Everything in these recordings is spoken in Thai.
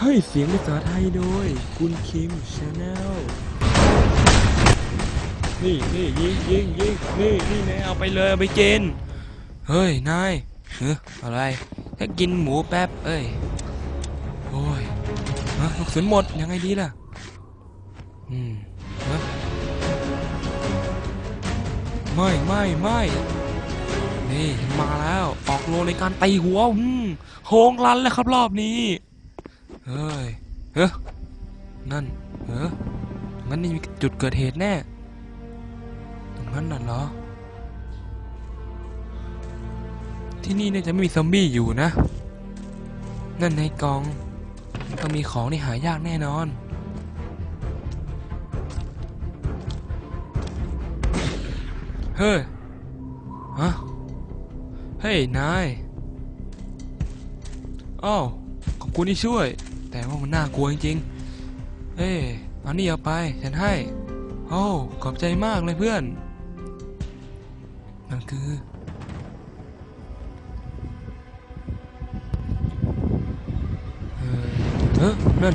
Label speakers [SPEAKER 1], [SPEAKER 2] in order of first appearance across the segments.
[SPEAKER 1] ให้เสียงภาษาไทยโดย คุณคิมชาแนลนี่นี่ยิงยิงยิงนี่นี่แน่เอาไปเลยเอาไปกินเฮ้ยนายเฮ้ออะไรแค่กินหมูแป๊บเอ้ยโอ้ยฮะลูกศรหมดยังไงดีล่ะอืมฮะไม่ไม่ไม่นี่มาแล้วออกโลในการตีหัวอืมโหงรันแล้วครับรอบนี้ เฮ้ย เฮ้ยนั่นเฮ้ยงั้นนี่มีจุดเกิดเหตุแน่ ตรงนั้นน่ะเหรอ ที่นี่เนี่ยจะไม่มีซอมบี้อยู่นะ นั่นในกองต้องมีของที่หายากแน่นอนเฮ้ย ฮะ เฮ้ย นาย อ้าว ขอบคุณที่ช่วย แต่ว่ามันน่ากลัวจริงๆ เอ้เอานี่เอาไปฉันให้ โอ้ขอบใจมากเลยเพื่อน มันคือ เออเอ๊ะนั่น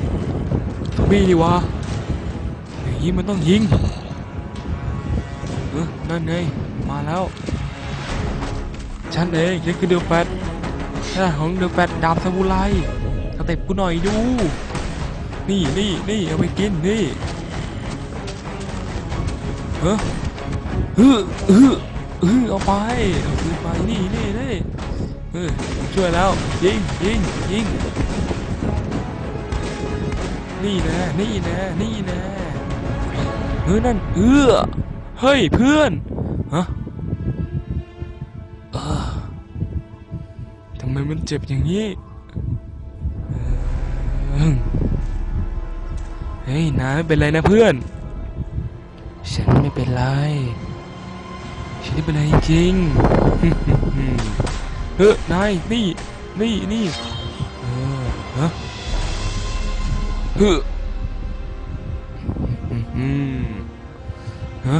[SPEAKER 1] ซอมบี้ดีวะอย่างนี้มันต้องยิง เออนั่นไงมาแล้ว ฉันเองฉันคือเดอแฟตชาของเดอแฟตดาบซามูไร เต็ปกูหน่อยดู นี่นี่นี่เอาไปกินนี่เฮ้อเฮ้อเฮ้อเฮ้อเอาไปเอาคืนไปนี่นี่นี่เออช่วยแล้วยิงยิงยิงนี่แน่นี่แน่นี่แน่เฮ้ยนั่นเออเฮ้ยเพื่อนฮะทำไมมันเจ็บอย่างนี้ เฮ้ยนายไม่เป็นไรนะเพื่อน ฉันไม่เป็นไร ฉันไม่เป็นไรจริงเฮ้ยนายนี่ นี่นี่เออฮะเฮ้ยอืมฮะ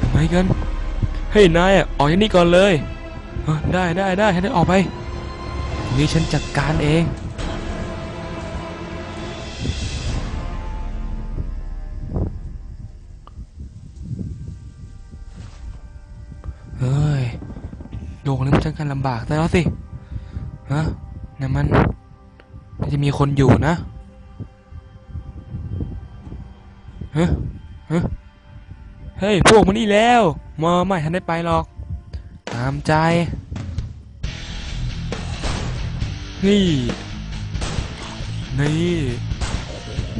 [SPEAKER 1] ทำไมกันเฮ้ยนายอะออกจากนี่ก่อนเลยได้ได้ได้ให้ได้ออกไปนี่ฉันจัดการเอง โลกนี้มันช่างกันลำบากแต่แล้วสิฮะนั่นมันมันจะมีคนอยู่นะเฮ้ยเฮ้ยเฮ้ย พวกมันนี่แล้วมาไม่ทันได้ไปหรอก ตามใจ นี่ นี่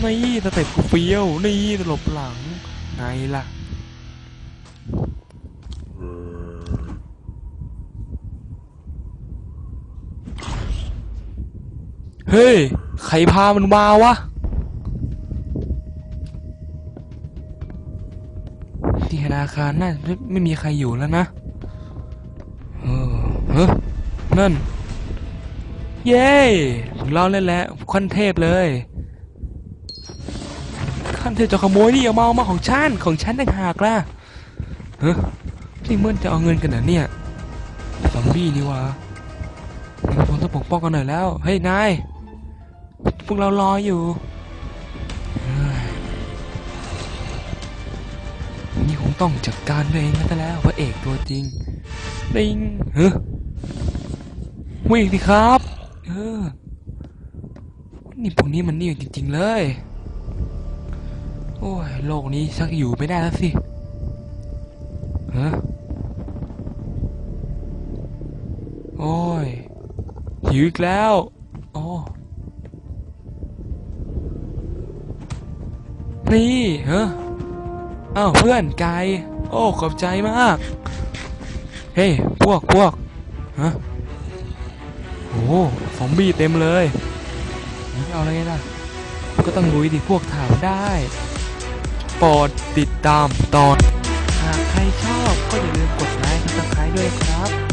[SPEAKER 1] นี่สเต็ปกูเฟี้ยว นี่ตลบหลัง ไงล่ะ เฮ้ย ใครพามันมาวะที่ธนาคารน่าจะไม่มีใครอยู่แล้วนะเออเฮ้นั่น เย้ถึงเราเล่นแล้วขั้นเทพเลย ขั้นเทพจะขโมยนี่เอามาเอามาของฉันของฉันต่างหากล่ะเฮ้พี่เมื่อนจะเอาเงินกันเหรอเนี่ยซอมบี้นี่วะเราคงต้องปกป้องกันหน่อยแล้ว เฮ้ย นาย พวกเรารออยู่นี่คงต้องจัดการตัวเองแล้วแล้วพระเอกตัวจริงดิงเฮ้วิ่งสิครับเออนี่พวกนี้มันนี่จริง ๆ เลย โอ้ยโลกนี้ชักอยู่ไม่ได้แล้วสิฮะโอ้ยหิวอีกแล้ว โอ้ นี่เฮ้ออ้าวเพื่อนไก่โอ้ขอบใจมาก เฮ้ยพวกพวกฮะโอ้ซอมบี้เต็มเลยนี่เอาอะไรล่ะ ก็ต้องลุยดิพวกถามได้โปรดติดตามตอน หากใครชอบก็อย่าลืมกดไลค์กดซับสไครต์ด้วยครับ